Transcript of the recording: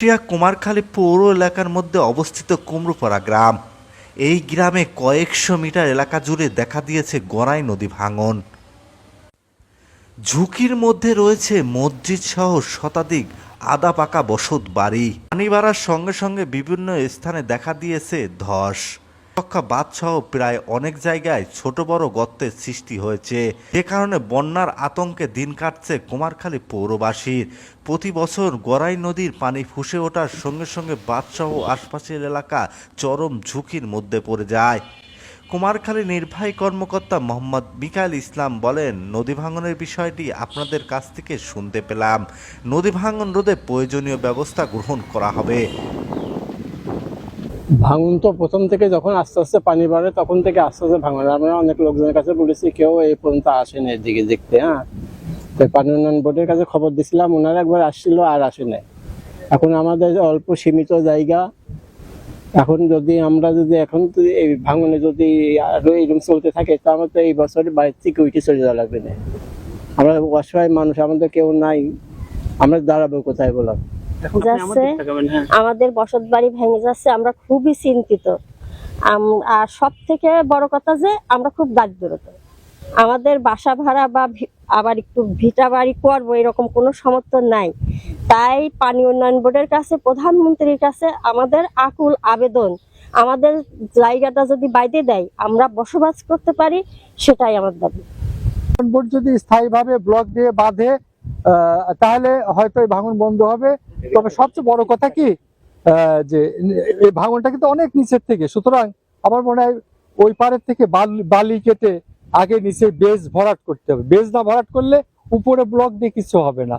টিয়া কুমারখালী পৌর এলাকার মধ্যে অবস্থিত কুমড়োপাড়া গ্রাম। এই গ্রামে কয়েকশো মিটার এলাকা জুড়ে দেখা দিয়েছে গড়াই নদী ভাঙন। ঝুঁকির মধ্যে রয়েছে মসজিদ সহ শতাধিক আদা পাকা বসত বাড়ি পানি বাড়ার সঙ্গে সঙ্গে বিভিন্ন স্থানে দেখা দিয়েছে ধস। রক্ষা বাদ সহ প্রায় অনেক জায়গায় ছোট বড় গর্তের সৃষ্টি হয়েছে। যে কারণে বন্যার আতঙ্কে দিন কাটছে কুমারখালী পৌরবাসীর। প্রতি বছর গড়াই নদীর পানি ফুসে ওঠার সঙ্গে সঙ্গে বাদসহ আশপাশের এলাকা চরম ঝুঁকির মধ্যে পড়ে যায়। কুমারখালী নির্বাহী কর্মকর্তা মোহাম্মদ মিকাইল ইসলাম বলেন, নদী ভাঙনের বিষয়টি আপনাদের কাছ থেকে শুনতে পেলাম। নদী ভাঙন রোধে প্রয়োজনীয় ব্যবস্থা গ্রহণ করা হবে। ভাঙন তো প্রথম থেকে যখন আস্তে আস্তে পানি বাড়ে, তখন থেকে আস্তে আস্তে ভাঙন। আমরা অনেক লোকজনের কাছে বলেছি, কেউ এই পর্যন্ত আসেনি এদিকে দেখতে হ্যাঁ? তো পানি উন্নয়ন বোর্ডের কাছে খবর দিছিলাম ওনারা একবার আসছিল আর আসেনি। এখন আমাদের অল্প সীমিত জায়গা। এখন যদি আমরা যদি এখন এই ভাঙনে যদি আরও এরকম চলতে থাকে, তো আমার তো এই বছর বাইরে থেকে উঠে চলে যাওয়া লাগবে না। আমরা অসহায় মানুষ, আমাদের কেউ নাই। আমরা দাঁড়াবো কোথায় বলো? যাচ্ছে আমাদের বসত বাড়ি ভেঙে যাচ্ছে আমরা খুবই চিন্তিত। আম- আর সব থেকে বড় কথা যে আমরা খুব দারিদ্রত। আমাদের বাসা ভাড়া বা ভি- আবার একটু ভিটা বাড়ি করব এরকম কোনো সমর্থন নাই। তাই পানি উন্নয়ন বোর্ডের কাছে প্রধানমন্ত্রীর কাছে আমাদের আকুল আবেদন। আমাদের জায়গাটা যদি বাইরে দেয় আমরা বসবাস করতে পারি সেটাই আমার দাবি। বোর্ড যদি স্থায়ীভাবে ব্লক দিয়ে বাঁধে তাহলে হয়তো এই ভাঙন বন্ধ হবে। তবে সবচেয়ে বড় কথা কি যে এই ভাঙনটা কিন্তু অনেক নিচের থেকে। সুতরাং আমার মনে হয় ওই পারের থেকে বালি কেটে আগে নিচে বেজ ভরাট করতে হবে। বেজ না ভরাট করলে উপরে ব্লক দিয়ে কিছু হবে না।